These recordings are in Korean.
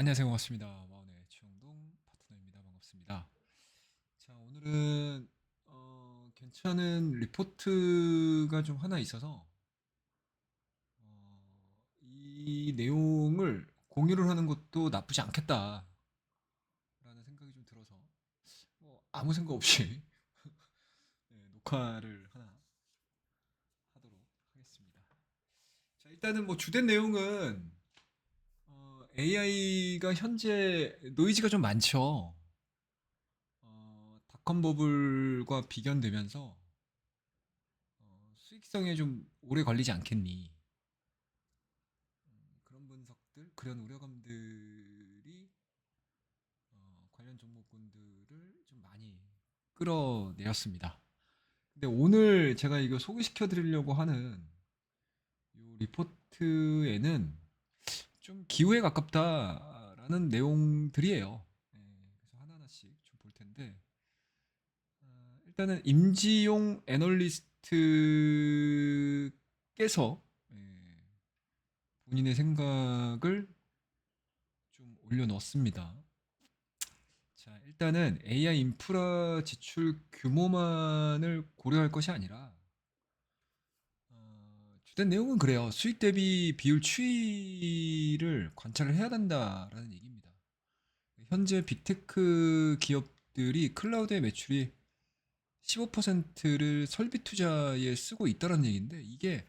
안녕하세요. 반갑습니다. 마원의 최영동 파트너입니다. 반갑습니다. 자, 오늘은 어, 괜찮은 리포트가 좀 하나 있어서 어, 이 내용을 공유를 하는 것도 나쁘지 않겠다라는 생각이 좀 들어서 뭐 아무 생각 없이 네, 녹화를 하나 하도록 하겠습니다. 자, 일단은 뭐 주된 내용은 AI가 현재 노이즈가 좀 많죠. 어, 닷컴 버블과 비견되면서 어, 수익성에 좀 오래 걸리지 않겠니? 음, 그런 분석들, 그런 우려감들이 어, 관련 종목군들을 좀 많이 끌어내렸습니다. 근데 오늘 제가 이거 소개시켜 드리려고 하는 이 리포트에는 좀 기후에 가깝다라는 내용들이에요. 예, 그래서 하나하나씩 좀 볼 텐데 어, 일단은 임지용 애널리스트께서 예, 본인의 생각을 좀 올려놓습니다. 자, 일단은 AI 인프라 지출 규모만을 고려할 것이 아니라 어, 주된 내용은 그래요. 수익 대비 비율 추이를 관찰을 해야 된다라는 얘기입니다. 현재 빅테크 기업들이 클라우드의 매출이 15%를 설비 투자에 쓰고 있다는 얘기인데 이게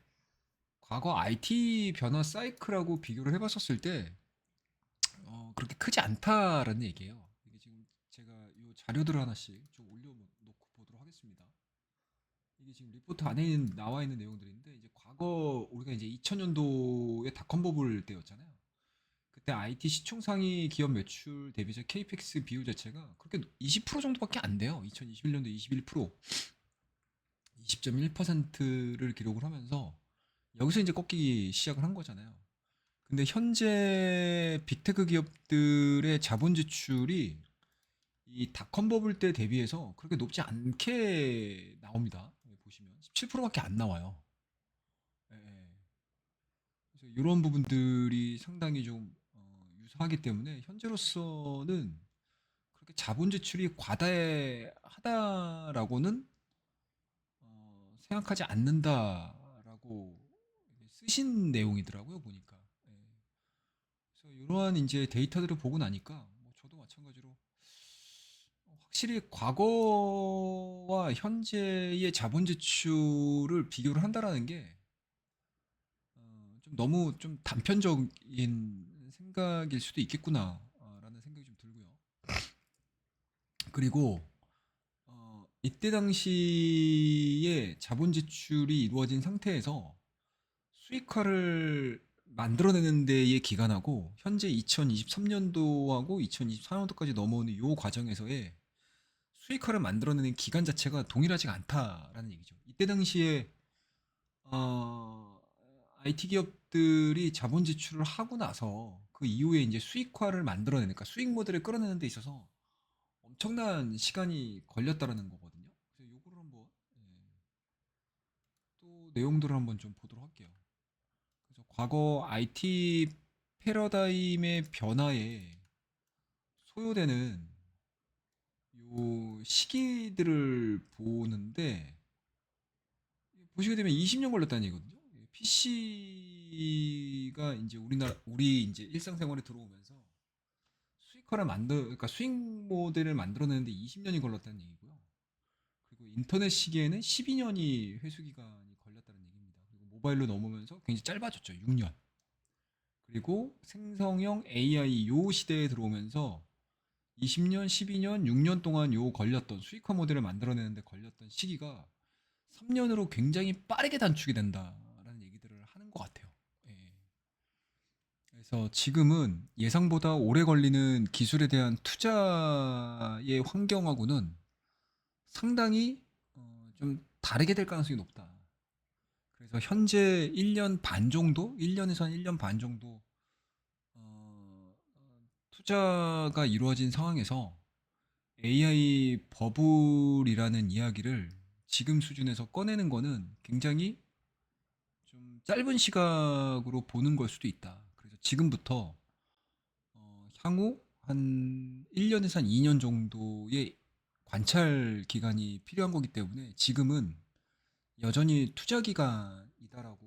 과거 IT 변화 사이클하고 비교를 해봤었을 때 어, 그렇게 크지 않다라는 얘기예요. 이게 지금 제가 이 자료들을 하나씩 좀 올려놓고 보도록 하겠습니다. 이게 지금 리포트 안에 있는, 나와 있는 내용들인데 이제 과거 우리가 이제 2000년도에 닷컴 버블 때였잖아요. 그때 IT 시총 상위 기업 매출 대비적 KPX 비율 자체가 그렇게 20% 정도밖에 안 돼요. 2021년도 21% 20.1%를 기록을 하면서 여기서 이제 꺾이기 시작을 한 거잖아요. 근데 현재 빅테크 기업들의 자본 지출이 이 닷컴 버블 때 대비해서 그렇게 높지 않게 나옵니다. 여기 보시면 17%밖에 안 나와요. 예, 예. 그래서 이런 부분들이 상당히 좀 어, 유사하기 때문에 현재로서는 그렇게 자본 지출이 과다하다라고는 어, 생각하지 않는다라고 쓰신 내용이더라고요 보니까. 예. 그래서 이러한 이제 데이터들을 보고 나니까 확실히 과거와 현재의 자본 지출을 비교를 한다라는 게 어, 좀 너무 좀 단편적인 생각일 수도 있겠구나라는 생각이 좀 들고요. 그리고 어, 이때 당시에 자본 지출이 이루어진 상태에서 수익화를 만들어내는 데의 기간하고 현재 2023년도하고 2024년도까지 넘어오는 이 과정에서의 수익화를 만들어내는 기간 자체가 동일하지가 않다라는 얘기죠. 이때 당시에 어, IT 기업들이 자본 지출을 하고 나서 그 이후에 이제 수익화를 만들어내니까 그러니까 수익 모델을 끌어내는 데 있어서 엄청난 시간이 걸렸다라는 거거든요. 그래서 요거를 한번 예, 또 내용들을 한번 좀 보도록 할게요. 그래서 과거 IT 패러다임의 변화에 소요되는 요 시기들을 보는데 보시게 되면 20년 걸렸다는 얘기거든요. PC가 이제 우리나라 우리 이제 일상생활에 들어오면서 수익화를 만들 그러니까 수익 모델을 만들어내는데 20년이 걸렸다는 얘기고요. 그리고 인터넷 시기에는 12년이 회수 기간이 걸렸다는 얘기입니다. 그리고 모바일로 넘으면서 굉장히 짧아졌죠. 6년. 그리고 생성형 AI 요 시대에 들어오면서 20년, 12년, 6년 동안 요 걸렸던 수익화 모델을 만들어내는데 걸렸던 시기가 3년으로 굉장히 빠르게 단축이 된다라는 얘기들을 하는 것 같아요. 예. 그래서 지금은 예상보다 오래 걸리는 기술에 대한 투자의 환경하고는 상당히 어, 좀 다르게 될 가능성이 높다. 그래서 현재 1년 반 정도, 1년에서 한 1년 반 정도 어, 투자가 이루어진 상황에서 AI 버블이라는 이야기를 지금 수준에서 꺼내는 거는 굉장히 좀 짧은 시각으로 보는 걸 수도 있다. 그래서 지금부터 어, 향후 한 1년에서 한 2년 정도의 관찰 기간이 필요한 거기 때문에 지금은 여전히 투자 기간이다라고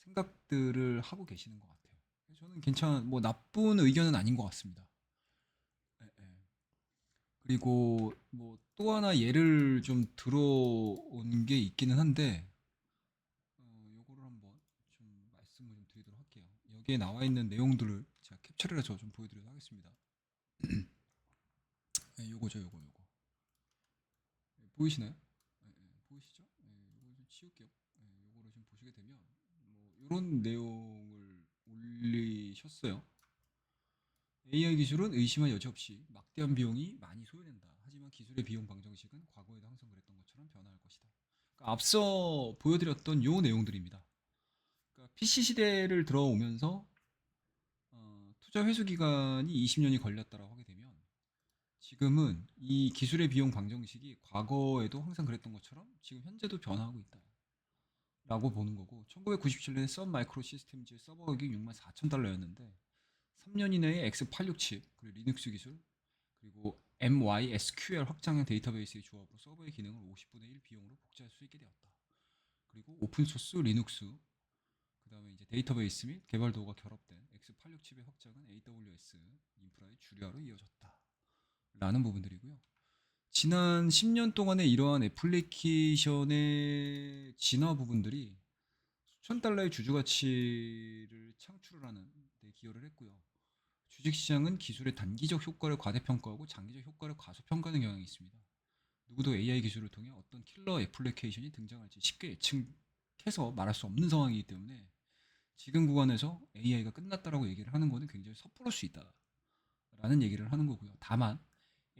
생각들을 하고 계시는 것 같아요. 저는 괜찮, 뭐 나쁜 의견은 아닌 것 같습니다. 예, 예. 그리고 뭐 또 하나 예를 좀 들어온 게 있기는 한데, 어, 요거를 한번 좀 말씀을 좀 드리도록 할게요. 여기에 나와 있는 내용들을 제가 캡처를 해서 좀 보여드리도록 하겠습니다. 예, 요거죠, 요거, 요거. 예, 보이시나요? 예, 예, 보이시죠? 예, 요거 좀 치울게요. 예, 요거를 좀 보시게 되면 뭐 이런 내용을 올리셨어요. AI 기술은 의심할 여지 없이 막대한 비용이 많이 소요된다. 하지만 기술의 비용 방정식은 과거에도 항상 그랬던 것처럼 변화할 것이다. 그러니까 앞서 보여드렸던 요 내용들입니다. 그러니까 PC 시대를 들어오면서 어, 투자 회수 기간이 20년이 걸렸다라고 하게 되면 지금은 이 기술의 비용 방정식이 과거에도 항상 그랬던 것처럼 지금 현재도 변화하고 있다. 라고 보는 거고 1997년에 썬 마이크로 시스템즈의 서버 가격이 6만 4천 달러였는데 3년 이내에 X867 그리고 리눅스 기술 그리고 MySQL 확장형 데이터베이스의 조합으로 서버의 기능을 50분의 1 비용으로 복제할 수 있게 되었다. 그리고 오픈소스 리눅스 그 다음에 이제 데이터베이스 및 개발 도구가 결합된 X867의 확장은 AWS 인프라의 주류화로 이어졌다. 라는 부분들이고요. 지난 10년 동안의 이러한 애플리케이션의 진화 부분들이 수천 달러의 주주 가치를 창출하는 데 기여를 했고요. 주식시장은 기술의 단기적 효과를 과대평가하고 장기적 효과를 과소평가하는 경향이 있습니다. 누구도 AI 기술을 통해 어떤 킬러 애플리케이션이 등장할지 쉽게 예측해서 말할 수 없는 상황이기 때문에 지금 구간에서 AI가 끝났다라고 얘기를 하는 것은 굉장히 섣부를 수 있다라는 얘기를 하는 거고요. 다만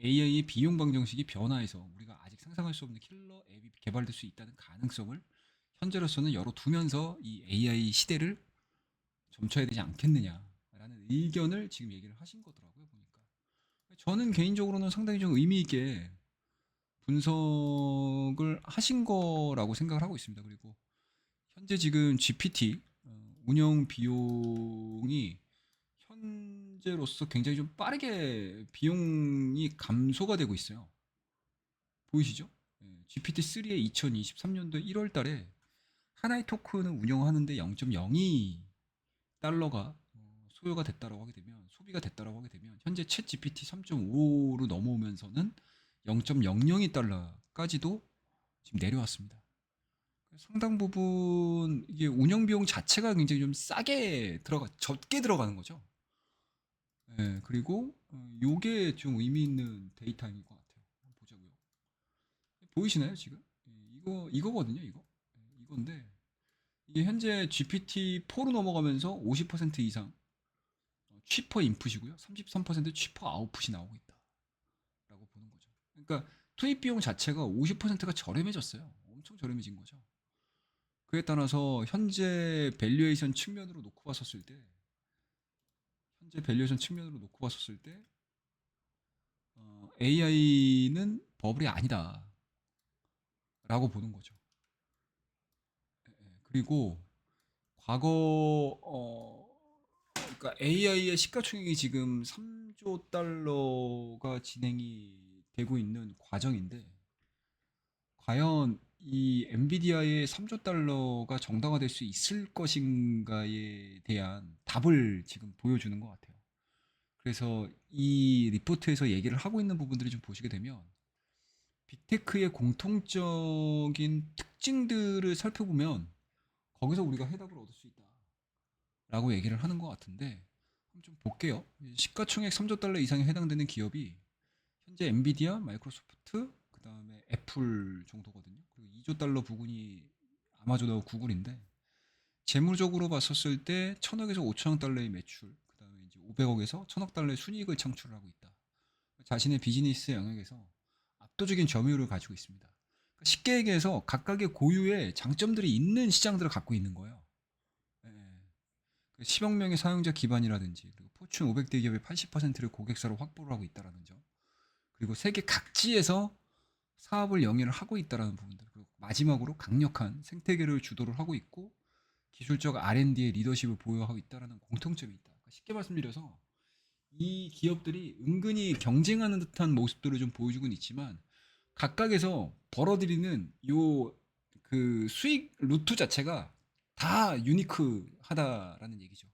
AI의 비용 방정식이 변화해서 우리가 아직 상상할 수 없는 킬러 앱이 개발될 수 있다는 가능성을 현재로서는 열어두면서 이 AI 시대를 점쳐야 되지 않겠느냐라는 의견을 지금 얘기를 하신 거더라고요 보니까. 저는 개인적으로는 상당히 좀 의미 있게 분석을 하신 거라고 생각을 하고 있습니다. 그리고 현재 지금 GPT 어, 운영 비용이 현 재로서 굉장히 좀 빠르게 비용이 감소가 되고 있어요. 보이시죠? GPT-3의 2023년도 1월 달에 하나의 토큰을 운영하는데 0.02 달러가 어, 소요가 됐다라고 하게 되면 소비가 됐다라고 하게 되면 현재 챗 GPT 3.5로 넘어오면서는 0.002 달러까지도 지금 내려왔습니다. 상당 부분 이게 운영 비용 자체가 굉장히 좀 싸게 들어가 적게 들어가는 거죠. 예, 그리고 어, 요게 좀 의미 있는 데이터인 것 같아요. 한번 보자고요. 보이시나요, 지금? 예, 이거 이거거든요, 이거. 예, 이건데 이게 현재 GPT-4로 넘어가면서 50% 이상 어, 취퍼 인풋이고요. 33% 취퍼 아웃풋이 나오고 있다라고 보는 거죠. 그러니까 투입 비용 자체가 50%가 저렴해졌어요. 엄청 저렴해진 거죠. 그에 따라서 현재 밸류에이션 측면으로 놓고 봤었을 때 현재 밸류에이션 측면으로 놓고 봤었을 때 어, AI는 버블이 아니다 라고 보는 거죠. 예, 예. 그리고 과거 어 그러니까 AI의 시가총액이 지금 3조 달러가 진행이 되고 있는 과정인데 과연 이 엔비디아의 3조 달러가 정당화될 수 있을 것인가에 대한 답을 지금 보여주는 것 같아요. 그래서 이 리포트에서 얘기를 하고 있는 부분들을 좀 보시게 되면 빅테크의 공통적인 특징들을 살펴보면 거기서 우리가 해답을 얻을 수 있다. 라고 얘기를 하는 것 같은데 좀 볼게요. 시가총액 3조 달러 이상에 해당되는 기업이 현재 엔비디아, 마이크로소프트, 그 다음에 애플 정도거든요. 그리고 2조 달러 부근이 아마존하고 구글인데 재무적으로 봤었을 때 1000억에서 5천억 달러의 매출, 그 다음에 이제 500억에서 1000억 달러의 순이익을 창출하고 있다. 자신의 비즈니스 영역에서 압도적인 점유율을 가지고 있습니다. 그러니까 쉽게 얘기해서 각각의 고유의 장점들이 있는 시장들을 갖고 있는 거예요. 예. 10억 명의 사용자 기반이라든지 그리고 포춘 500대 기업의 80%를 고객사로 확보를 하고 있다라는 점. 그리고 세계 각지에서 사업을 영위를 하고 있다라는 부분들 마지막으로 강력한 생태계를 주도를 하고 있고 기술적 R&D의 리더십을 보유하고 있다라는 공통점이 있다. 그러니까 쉽게 말씀드려서 이 기업들이 은근히 경쟁하는 듯한 모습들을 좀 보여주고는 있지만 각각에서 벌어들이는 요 그 수익 루트 자체가 다 유니크하다라는 얘기죠.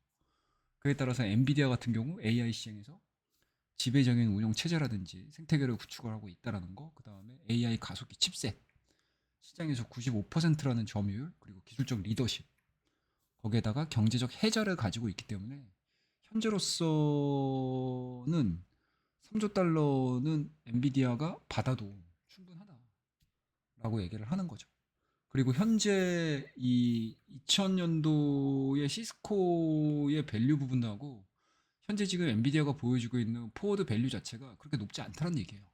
그에 따라서 엔비디아 같은 경우 AI 시장에서 지배적인 운영 체제라든지 생태계를 구축을 하고 있다라는 거, 그 다음에 AI 가속기 칩셋 시장에서 95%라는 점유율 그리고 기술적 리더십 거기에다가 경제적 해자를 가지고 있기 때문에 현재로서는 3조 달러는 엔비디아가 받아도 충분하다라고 얘기를 하는 거죠. 그리고 현재 이 2000년도의 시스코의 밸류 부분하고 현재 지금 엔비디아가 보여주고 있는 포워드 밸류 자체가 그렇게 높지 않다는 얘기예요.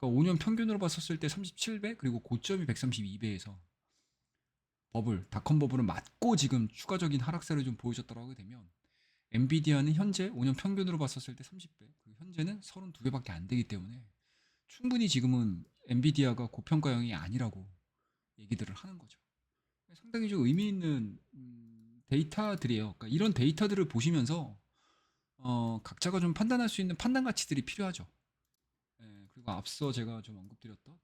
그러니까 5년 평균으로 봤었을 때 37배 그리고 고점이 132배에서 버블 닷컴 버블을 맞고 지금 추가적인 하락세를 좀 보여줬다고 하게 되면 엔비디아는 현재 5년 평균으로 봤었을 때 30배 그리고 현재는 32배밖에 안 되기 때문에 충분히 지금은 엔비디아가 고평가형이 아니라고 얘기들을 하는 거죠. 상당히 좀 의미 있는 음, 데이터들이에요. 그러니까 이런 데이터들을 보시면서 어, 각자가 좀 판단할 수 있는 판단 가치들이 필요하죠. 예, 그리고 앞서 제가 좀 언급드렸던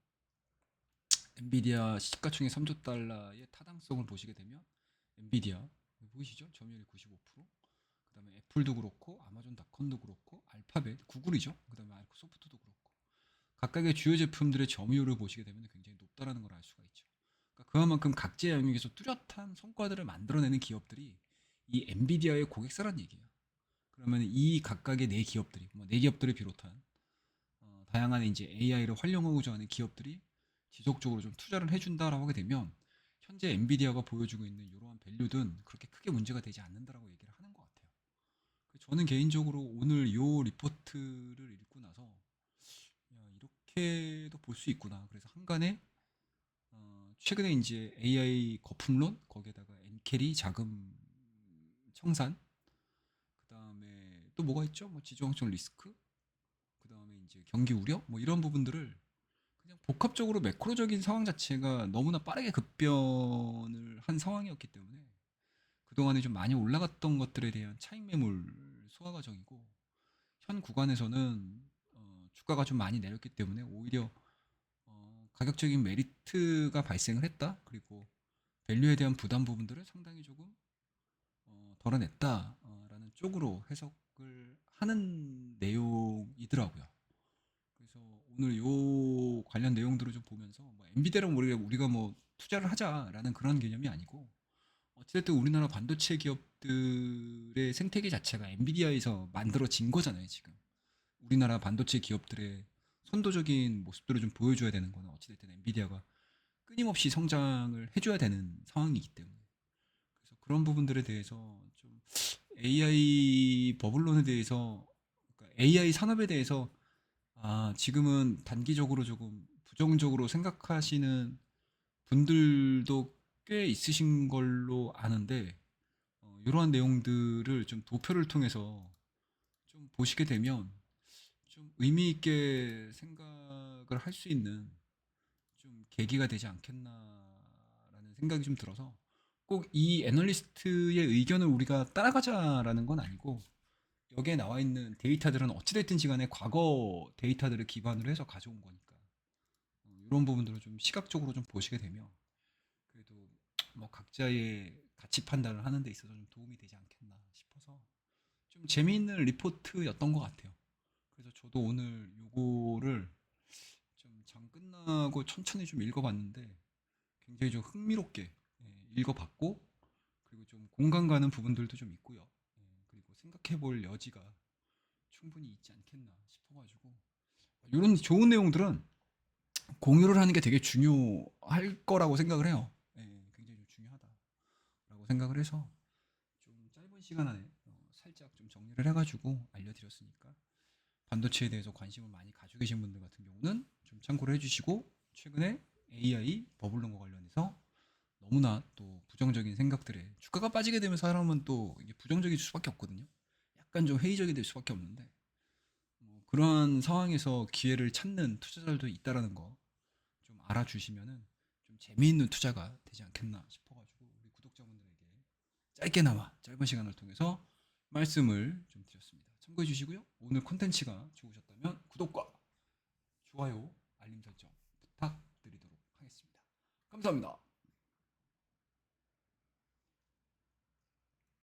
엔비디아 시가총액 3조 달러의 타당성을 보시게 되면 엔비디아 보이시죠? 점유율이 95%. 그다음에 애플도 그렇고 아마존닷컴도 그렇고 알파벳, 구글이죠. 그다음에 마이크로소프트도 그렇고 각각의 주요 제품들의 점유율을 보시게 되면 굉장히 높다라는 걸 알 수가 있죠. 그러니까 그만큼 각자의 영역에서 뚜렷한 성과들을 만들어내는 기업들이 이 엔비디아의 고객사란 얘기예요. 그러면 이 각각의 네 기업들이, 뭐 네 기업들을 비롯한 어, 다양한 이제 AI를 활용하고자 하는 기업들이 지속적으로 좀 투자를 해준다라고 하게 되면 현재 엔비디아가 보여주고 있는 이러한 밸류든 그렇게 크게 문제가 되지 않는다라고 얘기를 하는 것 같아요. 저는 개인적으로 오늘 이 리포트를 읽고 나서 야, 이렇게도 볼 수 있구나. 그래서 한간에 어, 최근에 이제 AI 거품론 거기에다가 엔캐리 자금 청산 그다음에 또 뭐가 있죠? 뭐 지정학적 리스크 이제 경기 우려 뭐 이런 부분들을 그냥 복합적으로 매크로적인 상황 자체가 너무나 빠르게 급변을 한 상황이었기 때문에 그동안에 좀 많이 올라갔던 것들에 대한 차익 매물 소화 과정이고 현 구간에서는 어, 주가가 좀 많이 내렸기 때문에 오히려 어, 가격적인 메리트가 발생을 했다. 그리고 밸류에 대한 부담 부분들을 상당히 조금 어, 덜어냈다라는 쪽으로 해석을 하는 내용이더라고요. 오늘 요 관련 내용들을 좀 보면서 뭐 엔비디아랑 우리가 우리가 뭐 투자를 하자라는 그런 개념이 아니고 어쨌든 우리나라 반도체 기업들의 생태계 자체가 엔비디아에서 만들어진 거잖아요 지금. 우리나라 반도체 기업들의 선도적인 모습들을 좀 보여줘야 되는 거는 어찌됐든 엔비디아가 끊임없이 성장을 해줘야 되는 상황이기 때문에. 그래서 그런 부분들에 대해서 좀 AI 버블론에 대해서 그러니까 AI 산업에 대해서 아 지금은 단기적으로 조금 부정적으로 생각하시는 분들도 꽤 있으신 걸로 아는데 어, 이러한 내용들을 좀 도표를 통해서 좀 보시게 되면 좀 의미 있게 생각을 할 수 있는 좀 계기가 되지 않겠나라는 생각이 좀 들어서 꼭 이 애널리스트의 의견을 우리가 따라가자라는 건 아니고 여기에 나와 있는 데이터들은 어찌됐든지 간에 과거 데이터들을 기반으로 해서 가져온 거니까 어, 이런 부분들을 좀 시각적으로 좀 보시게 되면 그래도 뭐 각자의 가치 판단을 하는 데 있어서 좀 도움이 되지 않겠나 싶어서 좀 재미있는 리포트였던 것 같아요. 그래서 저도 오늘 요거를 좀 장 끝나고 천천히 좀 읽어봤는데 굉장히 좀 흥미롭게 예, 읽어봤고 그리고 좀 공감 가는 부분들도 좀 있고요. 예, 그리고 생각해 볼 여지가 충분히 있지 않겠나 싶어가지고 이런 좋은 내용들은 공유를 하는 게 되게 중요할 거라고 생각을 해요. 예, 굉장히 좀 중요하다라고 생각을 해서 좀 짧은 시간 안에 어, 살짝 좀 정리를 해가지고 알려드렸으니까 반도체에 대해서 관심을 많이 가지고 계신 분들 같은 경우는 좀 참고를 해주시고 최근에 AI 버블론과 관련해서 너무나 또 부정적인 생각들에 주가가 빠지게 되면 사람은 또 이게 부정적일 수밖에 없거든요. 약간 좀 회의적이 될 수밖에 없는데 뭐 그런 상황에서 기회를 찾는 투자자들도 있다라는 거 좀 알아주시면은 좀 재미있는 투자가 되지 않겠나 싶어가지고 우리 구독자분들에게 짧게나마 짧은 시간을 통해서 말씀을 좀 드렸습니다. 참고 참고해 주시고요. 오늘 콘텐츠가 좋으셨다면 구독과 좋아요, 알림 설정 부탁드리도록 하겠습니다. 감사합니다.